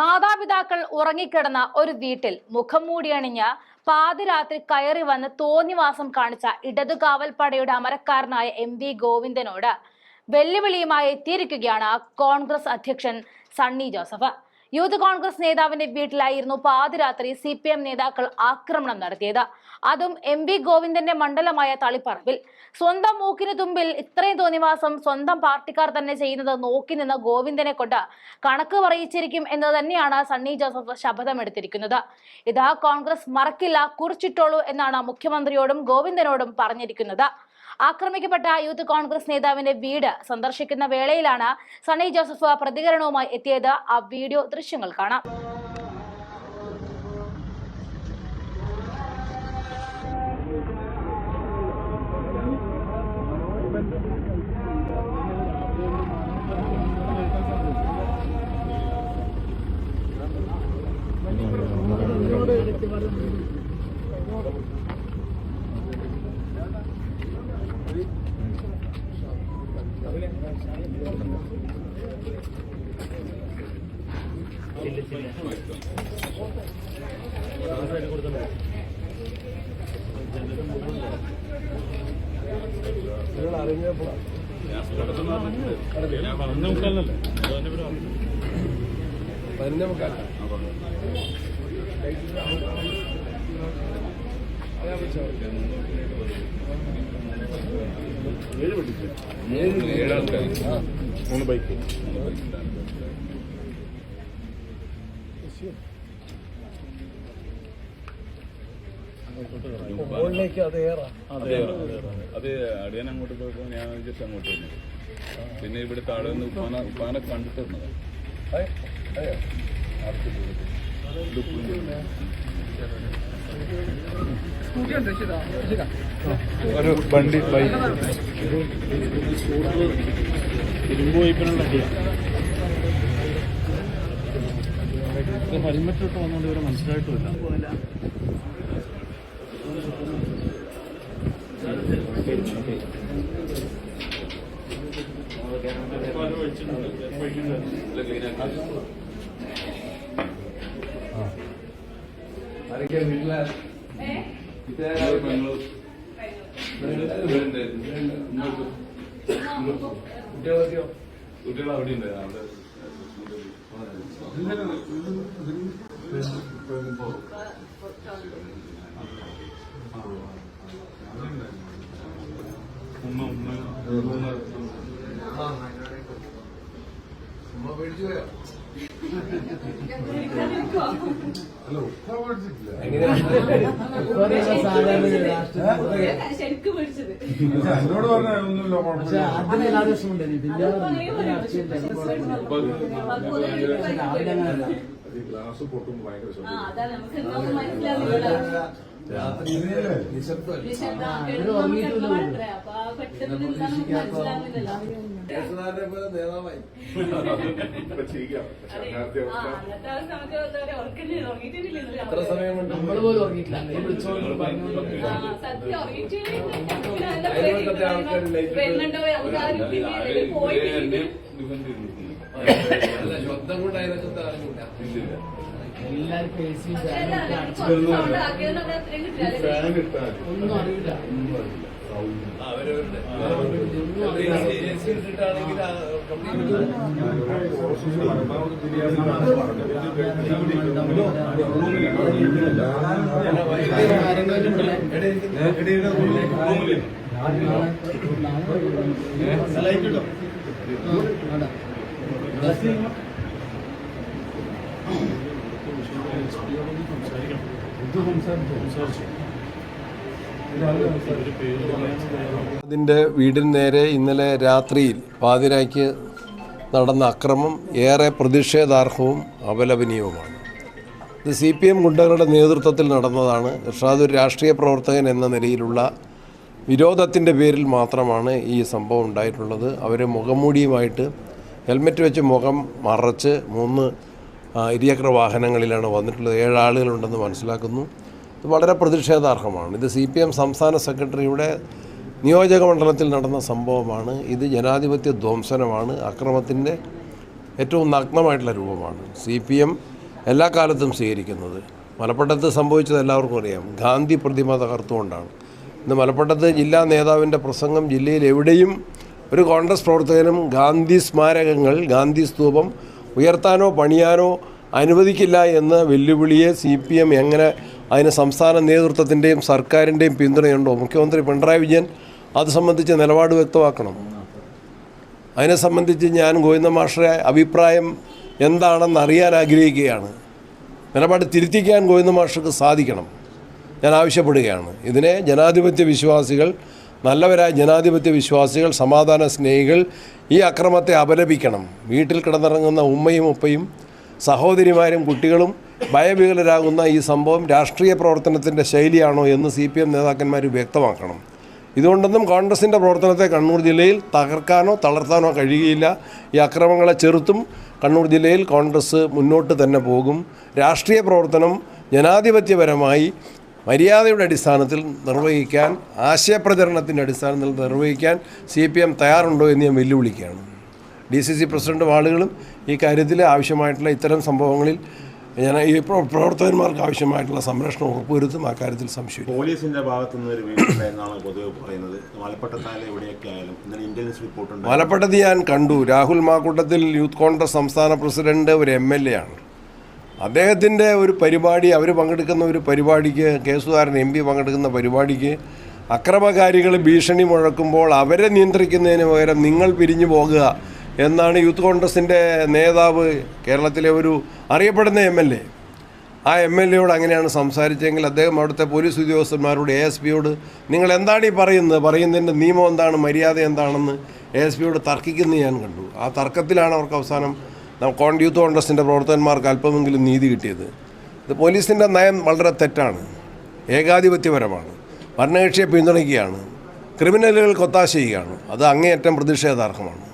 മാതാപിതാക്കൾ ഉറങ്ങിക്കിടന്ന ഒരു വീട്ടിൽ മുഖം മൂടിയണിഞ്ഞ പാതിരാത്രി കയറി വന്ന് തോന്നിവാസം കാണിച്ച ഇടതുകാവൽപ്പടയുടെ അമരക്കാരനായ എം വി ഗോവിന്ദനോട് വെല്ലുവിളിയുമായി എത്തിയിരിക്കുകയാണ് കോൺഗ്രസ് അധ്യക്ഷൻ സണ്ണി ജോസഫ്. യൂത്ത് കോൺഗ്രസ് നേതാവിന്റെ വീട്ടിലായിരുന്നു പാതിരാത്രി സി പി എം നേതാക്കൾ ആക്രമണം നടത്തിയത്. അതും എം വി ഗോവിന്ദന്റെ മണ്ഡലമായ തളിപ്പറമ്പിൽ. സ്വന്തം മൂക്കിന് തുമ്പിൽ ഇത്രയും തോന്നിവാസം സ്വന്തം പാർട്ടിക്കാർ തന്നെ ചെയ്യുന്നത് നോക്കി നിന്ന ഗോവിന്ദനെ കൊണ്ട് കണക്ക് പറയിച്ചിരിക്കും എന്ന് തന്നെയാണ് സണ്ണി ജോസഫ് ശപഥമെടുത്തിരിക്കുന്നത്. ഇതാ കോൺഗ്രസ് മറക്കില്ല കുറിച്ചിട്ടോളൂ എന്നാണ് മുഖ്യമന്ത്രിയോടും ഗോവിന്ദനോടും പറഞ്ഞിരിക്കുന്നത്. ആക്രമിക്കപ്പെട്ട യൂത്ത് കോൺഗ്രസ് നേതാവിന്റെ വീട് സന്ദർശിക്കുന്ന വേളയിലാണ് സണ്ണി ജോസഫ് പ്രതികരണവുമായി എത്തിയത്. ആ വീഡിയോ ദൃശ്യങ്ങൾ കാണാം. നിങ്ങൾ അറിഞ്ഞപ്പോ പതിനൊന്നേ മുക്കാല ഞാൻ വിളിച്ചോ മൂന്ന് ബൈക്ക് അതെ അത്. അടിയൻ അങ്ങോട്ട് പോയപ്പോ ഞാൻ ജസ്റ്റ് അങ്ങോട്ട് വന്നു. പിന്നെ ഇവിടെ താഴെ നിന്ന് ഉപ്പാന ഉപ്പാനെ കണ്ടിട്ട് വന്നതാ. ഒരു വണ്ടി ബൈക്ക് ഇരുമ്പ് വൈപ്പിനുള്ള അടിയാണ് ഹെൽമെറ്റ് ഇട്ട് വന്നുകൊണ്ട് ഇവരെ മനസ്സിലായിട്ടുമില്ല കുട്ടികൾ അവിടെ ഉണ്ട് അവിടെ ഉമ്മ ഉമ്മ. പേടിച്ചു പിടിച്ചത് എന്നോട് പറഞ്ഞ ഒന്നുമില്ല ഗ്ലാസ് പൊട്ടുമ്പോ ഭയങ്കര ശബ്ദം രാത്രി നിശബ്ദം എന്താ പറയാ ഉറക്കന്നെ ഉറങ്ങിയിട്ടില്ല നമ്മൾ പോലും ഉറങ്ങിയിട്ടില്ല ഈ വിളിച്ചോണ്ട് പറഞ്ഞോണ്ട് ആ സത്യം ഉറങ്ങിയിട്ടില്ല അവിടെ അത്രയും കിട്ടില്ല ഫാൻ ഇട്ടാൽ ഒന്നും അറിയില്ല അതിന്റെ വീടിന് നേരെ ഇന്നലെ രാത്രിയിൽ പാതിരായ്ക്ക് നടന്ന അക്രമം ഏറെ പ്രതിഷേധാർഹവും അപലപനീയവുമാണ്. ഇത് സി പി എം ഗുണ്ടകളുടെ നേതൃത്വത്തിൽ നടന്നതാണ്. ഇർഷാദ് ഒരു രാഷ്ട്രീയ പ്രവർത്തകൻ എന്ന നിലയിലുള്ള വിരോധത്തിന്റെ പേരിൽ മാത്രമാണ് ഈ സംഭവം ഉണ്ടായിട്ടുള്ളത്. അവർ മുഖംമൂടിയുമായിട്ട് ഹെൽമെറ്റ് വെച്ച് മുഖം മറച്ച് മൂന്ന് ഇരുചക്ര വാഹനങ്ങളിലാണ് വന്നിട്ടുള്ളത്. ഏഴാളുകളുണ്ടെന്ന് മനസ്സിലാക്കുന്നു. ഇത് വളരെ പ്രതിഷേധാർഹമാണ്. ഇത് സി പി എം സംസ്ഥാന സെക്രട്ടറിയുടെ നിയോജക മണ്ഡലത്തിൽ നടന്ന സംഭവമാണ്. ഇത് ജനാധിപത്യ ധ്വംസനമാണ്. അക്രമത്തിന്റെ ഏറ്റവും നഗ്നമായിട്ടുള്ള രൂപമാണ് സി പി എം എല്ലാ കാലത്തും സ്വീകരിക്കുന്നത്. മലപ്പട്ടത്ത് സംഭവിച്ചത് എല്ലാവർക്കും അറിയാം. ഗാന്ധി പ്രതിമ തകർത്തുകൊണ്ടാണ്. ഇന്ന് മലപ്പട്ടത്ത് ജില്ലാ നേതാവിന്റെ പ്രസംഗം ജില്ലയിൽ എവിടെയും ഒരു കോൺഗ്രസ് പ്രവർത്തകനും ഗാന്ധി സ്മാരകങ്ങൾ ഗാന്ധി സ്തൂപം ഉയർത്താനോ പണിയാനോ അനുവദിക്കില്ല എന്ന വെല്ലുവിളിയെ സി പി എം എങ്ങനെ അതിന് സംസ്ഥാന നേതൃത്വത്തിന്റെയും സർക്കാരിന്റെയും പിന്തുണയുണ്ടോ? മുഖ്യമന്ത്രി പിണറായി വിജയൻ അത് സംബന്ധിച്ച് നിലപാട് വ്യക്തമാക്കണം? അതിനെ സംബന്ധിച്ച് ഞാൻ ഗോവിന്ദ മാഷറെ അഭിപ്രായം എന്താണെന്ന് അറിയാൻ ആഗ്രഹിക്കുകയാണ്. നിലപാട് തിരുത്തിക്കാൻ ഗോവിന്ദ മാഷക്ക് സാധിക്കണം. ഞാൻ ആവശ്യപ്പെടുകയാണ്. ഇതിനെ ജനാധിപത്യ വിശ്വാസികൾ നല്ലവരായ ജനാധിപത്യ വിശ്വാസികൾ സമാധാന സ്നേഹികൾ ഈ അക്രമത്തെ അപലപിക്കണം. വീട്ടിൽ കിടന്നിറങ്ങുന്ന ഉമ്മയും ഉപ്പയും സഹോദരിമാരും കുട്ടികളും ഭയവികലരാകുന്ന ഈ സംഭവം രാഷ്ട്രീയ പ്രവർത്തനത്തിന്റെ ശൈലിയാണോ എന്ന് സി പി എം നേതാക്കന്മാർ വ്യക്തമാക്കണം. ഇതുകൊണ്ടൊന്നും കോൺഗ്രസിന്റെ പ്രവർത്തനത്തെ കണ്ണൂർ ജില്ലയിൽ തകർക്കാനോ തളർത്താനോ കഴിയുകയില്ല. ഈ അക്രമങ്ങളെ ചെറുത്തും കണ്ണൂർ ജില്ലയിൽ കോൺഗ്രസ് മുന്നോട്ട് തന്നെ പോകും. രാഷ്ട്രീയ പ്രവർത്തനം ജനാധിപത്യപരമായി മര്യാദയുടെ അടിസ്ഥാനത്തിൽ നിർവഹിക്കാൻ ആശയപ്രചരണത്തിന്റെ അടിസ്ഥാനത്തിൽ നിർവഹിക്കാൻ സി പി എം തയ്യാറുണ്ടോ എന്ന് ഞാൻ വെല്ലുവിളിക്കുകയാണ്. ഡി സി സി പ്രസിഡന്റും ആളുകളും ഈ കാര്യത്തിൽ ആവശ്യമായിട്ടുള്ള ഇത്തരം സംഭവങ്ങളിൽ ഞാൻ ഈ പ്ര- പ്രവർത്തകന്മാർക്ക് ആവശ്യമായിട്ടുള്ള സംരക്ഷണം ഉറപ്പുവരുത്തും. ആ കാര്യത്തിൽ സംശയമില്ല. പോലീസിന്റെ ഭാഗത്തു നിന്ന് ഒരു വീഴ്ച എന്നാണ് പൊതുവെ പറയുന്നത്. മലപ്പട്ടത്തായാലും എവിടെയൊക്കെ ആയാലും ഇന്നലെ ഇന്റലിജൻസ് റിപ്പോർട്ട് മലപ്പട്ടത്ത് ഞാൻ കണ്ടു. രാഹുൽ മാക്കൂട്ടത്തിൽ യൂത്ത് കോൺഗ്രസ് സംസ്ഥാന പ്രസിഡന്റ് ഒരു എം എൽ എ ആണ്. അദ്ദേഹത്തിന്റെ ഒരു പരിപാടി അവർ പങ്കെടുക്കുന്ന ഒരു പരിപാടിക്ക് കെ എം പി പങ്കെടുക്കുന്ന പരിപാടിക്ക് അക്രമകാരികൾ ഭീഷണി മുഴക്കുമ്പോൾ അവരെ നിയന്ത്രിക്കുന്നതിന് പകരം നിങ്ങൾ പിരിഞ്ഞു പോകുക എന്നാണ് യൂത്ത് കോൺഗ്രസിന്റെ നേതാവ് കേരളത്തിലെ ഒരു അറിയപ്പെടുന്ന എം എൽ എ. ആ എം എൽ എയോട് അങ്ങനെയാണ് സംസാരിച്ചെങ്കിൽ അദ്ദേഹം അവിടുത്തെ പോലീസ് ഉദ്യോഗസ്ഥന്മാരോട് എ എസ് പിയോട് നിങ്ങൾ എന്താണ് ഈ പറയുന്നത്? പറയുന്നതിന്റെ നിയമം എന്താണ്? മര്യാദ എന്താണെന്ന് എ എസ് പിയോട് തർക്കിക്കുന്നത് ഞാൻ കണ്ടു. ആ തർക്കത്തിലാണ് അവർക്ക് അവസാനം കോൺ യൂത്ത് കോൺഗ്രസിന്റെ പ്രവർത്തകന്മാർക്ക് അല്പമെങ്കിലും നീതി കിട്ടിയത്. ഇത് പോലീസിന്റെ നയം വളരെ തെറ്റാണ്. ഏകാധിപത്യപരമാണ്. ഭരണകക്ഷിയെ പിന്തുണയ്ക്കുകയാണ്. ക്രിമിനലുകൾക്ക് ഒത്താശ ചെയ്യുകയാണ്. അത് അങ്ങേയറ്റം പ്രതിഷേധാർഹമാണ്.